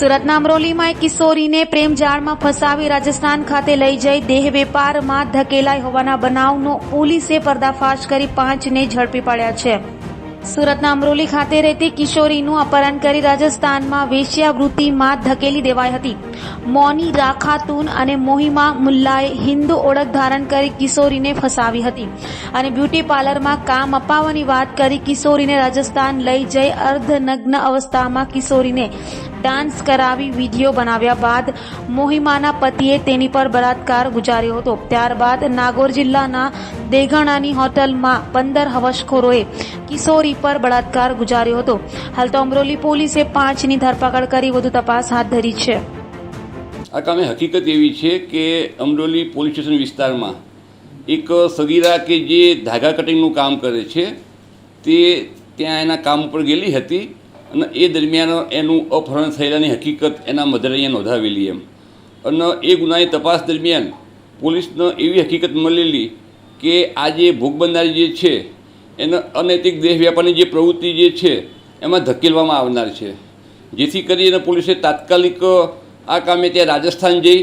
સુરતના અમરોલીમાં એક કિશોરીને પ્રેમ જાળમાં ફસાવી રાજસ્થાન ખાતે લઈ જઈ દેહ વેપારમાં ધકેલાઈ હોવાના બનાવનો પોલીસે પર્દાફાશ કરી પાંચને ઝડપી પાડ્યા છે. સુરતના અમરોલી ખાતે રહેતી કિશોરીનું અપહરણ કરી રાજસ્થાનમાં વેશ્યાવૃત્તિમાં ધકેલી દેવાઈ હતી. મોની રાખાતુન અને મોહિમા મુલ્લાએ હિન્દુ ઓળખ ધારણ કરી કિશોરીને ફસાવી હતી. અને બ્યુટી પાર્લરમાં કામ અપાવવાની વાત કરી કિશોરીને રાજસ્થાન લઈ જઈ અર્ધનગ્ન અવસ્થામાં કિશોરીને ડાન્સ કરાવી, વીડિયો બનાવ્યા બાદ મોહિમાના પતિએ તેની પર બળાત્કાર ગુજાર્યો હતો. ત્યારબાદ નાગોર જિલ્લાના દેગણાની હોટલમાં પંદર હવસખોરોએ કિશોરી પર બળાત્કાર ગુજાર્યો હતો. હાલ તો અમરોલી પોલીસે પાંચની ધરપકડ કરી વધુ તપાસ હાથ ધરી છે. આ કામે હકીકત એવી છે કે અમરોલી પોલીસ સ્ટેશન વિસ્તારમાં એક સગીરા કે જે ધાગા કટિંગનું કામ કરે છે, તે ત્યાં એના કામ ઉપર ગયેલી હતી. અને એ દરમિયાન એનું અપહરણ થયેલાની હકીકત એના મધરે અહીંયા નોંધાવેલી એમ. અને એ ગુનાની તપાસ દરમિયાન પોલીસને એવી હકીકત મળેલી કે આ જે ભોગ બનનારી જે છે, એને અનૈતિક દેહ વ્યાપારની જે પ્રવૃત્તિ જે છે, એમાં ધકેલવામાં આવનાર છે. જેથી કરીને પોલીસે તાત્કાલિક આ કામે ત્યાં રાજસ્થાન જઈ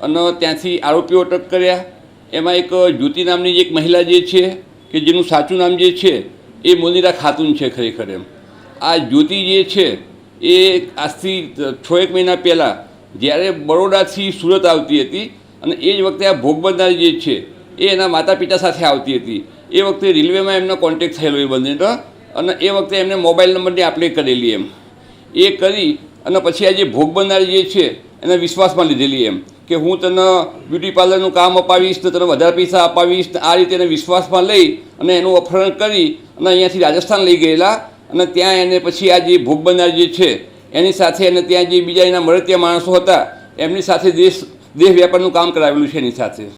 અને ત્યાંથી આરોપીઓ અટક કર્યા. એમાં એક જ્યોતિ નામની એક મહિલા જે છે, કે જેનું સાચું નામ જે છે, એ મોનિરા ખાતુન છે ખરેખર એમ. આ જ્યોતિ જે છે, એ આજથી છ એક મહિના પહેલાં જ્યારે બરોડાથી સુરત આવતી હતી અને એ જ વખતે આ ભોગબંધારી જે છે, એ એના માતા પિતા સાથે આવતી હતી. એ વખતે રેલવેમાં એમનો કોન્ટેક્ટ થયેલો એ બંનેનો અને એ વખતે એમને મોબાઈલ નંબરની આપલે કરેલી એમ. એ કરી અને પછી આ જે ભોગબંધારી જે છે, એને વિશ્વાસમાં લીધેલી એમ કે હું તને બ્યુટી પાર્લરનું કામ અપાવીશ તો તને વધારે પૈસા અપાવીશ આ રીતે એને વિશ્વાસમાં લઈ અને એનું અપહરણ કરી અને અહીંયાથી રાજસ્થાન લઈ ગયેલા અને ત્યાં એને પછી આ જે બનનાર જે છે, એની સાથે અને ત્યાં જે બીજા એના મળતિયા માણસો હતા, એમની સાથે દેશ દેહ વ્યાપારનું કામ કરાવેલું છે એની સાથે.